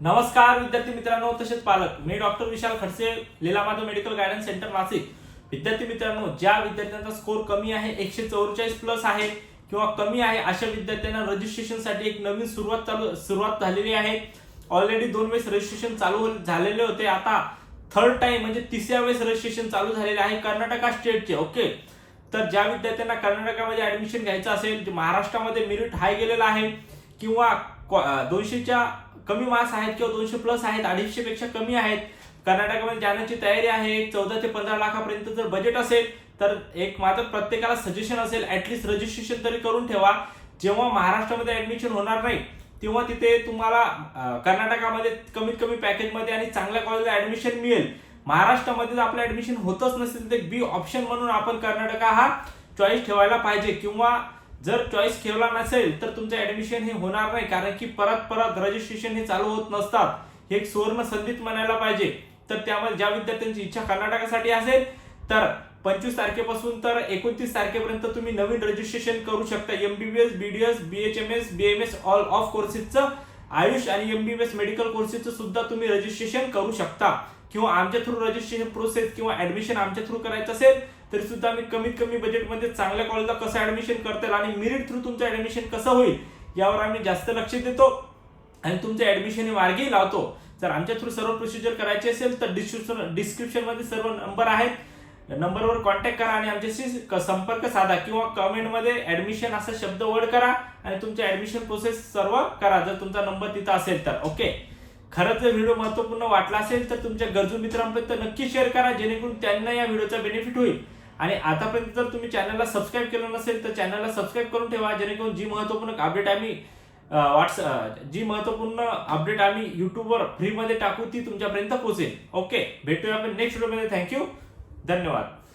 नमस्कार विद्यार्थी मित्रांनो. तसेच पालक मी doctor Vishal Khadse Leela Madhav medical guidance centre Nashik. विद्यार्थी मित्रांनो ज्या विद्यार्थ्यांचा स्कोर कमी आहे एकशे चौवेचाळीस प्लस आहे किंवा कमी आहे अशा विद्यार्थ्यांना रजिस्ट्रेशनसाठी एक नवीन सुरुवात चालू सुरुवात झालेली आहे. ऑलरेडी दोन वेळेस रजिस्ट्रेशन चालू झालेले होते. आता थर्ड टाइम म्हणजे तिसऱ्या वेळेस रजिस्ट्रेशन चालू झालेले आहे कर्नाटका स्टेटचे ओके? तर ज्या विद्यार्थ्यांना कर्नाटकामध्ये ऍडमिशन घ्यायचं असेल महाराष्ट्रामध्ये मेरिट हाय गेलेलं आहे किंवा दोनशेच्या कमी मार्क्स आहेत किंवा दोनशे प्लस आहेत अडीचशे पेक्षा कमी आहेत. कर्नाटकामध्ये जाण्याची तयारी आहे. चौदा ते पंधरा लाखापर्यंत जर बजेट असेल तर एक मात्र प्रत्येकाला सजेशन असेल ऍटलीस्ट रजिस्ट्रेशन तरी करून ठेवा. जेव्हा महाराष्ट्रामध्ये ऍडमिशन होणार नाही तेव्हा तिथे तुम्हाला कर्नाटकामध्ये कमीत कमी पॅकेजमध्ये आणि चांगल्या कॉलेजला ऍडमिशन मिळेल. महाराष्ट्रामध्ये जर आपलं ऍडमिशन होतच नसेल तर बी ऑप्शन म्हणून आपण कर्नाटका हा चॉईस ठेवायला पाहिजे. किंवा जर चॉईस ठेवला नसेल तर तुमचं ऍडमिशन हे होणार नाही कारण की परत परत रजिस्ट्रेशन हे चालू होत नसतात. हे एक सुवर्ण संधीत म्हणायला पाहिजे. तर त्यामध्ये ज्या विद्यार्थ्यांची इच्छा कर्नाटकासाठी असेल तर पंचवीस तारखेपासून तर एकोणतीस तारखेपर्यंत तुम्ही नवीन रजिस्ट्रेशन करू शकता. MBBS BDS BHMS BMS all of कोर्सेसचं Ayush आणि एमबीबीएस मेडिकल कोर्सेसचं सुद्धा तुम्ही रजिस्ट्रेशन करू शकता. किंवा आमच्या थ्रू रजिस्ट्रेशन प्रोसेस किंवा ऍडमिशन आमच्या थ्रू करायचं असेल तरी सुद्धा आम्ही कमीत कमी बजेटमध्ये चांगल्या कॉलेजला कसं ऍडमिशन करता येईल आणि मेरिट थ्रू तुमचं ऍडमिशन कसं होईल यावर आम्ही जास्त लक्ष देतो आणि तुमचं ऍडमिशन हे मार्गी लावतो. जर आमच्या थ्रू सर्व प्रोसिजर करायची असेल तर डिस्क्रिप्शन डिस्क्रिप्शनमध्ये सर्व नंबर आहेत. नंबरवर कॉन्टॅक्ट करा आणि आमच्याशी संपर्क साधा किंवा कमेंटमध्ये ऍडमिशन असा शब्द वर्ड करा आणि तुमच्या ऍडमिशन प्रोसेस सर्व करा. जर तुमचा नंबर तिथं असेल तर ओके खरंच जर व्हिडिओ महत्त्वपूर्ण वाटला असेल तर तुमच्या गरजू मित्रांपर्यंत नक्की शेअर करा जेणेकरून त्यांना या व्हिडिओचा बेनिफिट होईल. आणि आतापर्यंत जर तुम्ही चॅनलला सबस्क्राईब केलं नसेल तर चॅनलला सबस्क्राईब करून ठेवा जेणेकरून जी महत्त्वपूर्ण अपडेट आम्ही व्हॉट्सअप जी महत्त्वपूर्ण अपडेट आम्ही युट्यूबवर फ्रीमध्ये टाकू ती तुमच्यापर्यंत पोहोचेल. ओके भेटूया आपण नेक्स्ट व्हिडिओमध्ये थँक्यू धन्यवाद.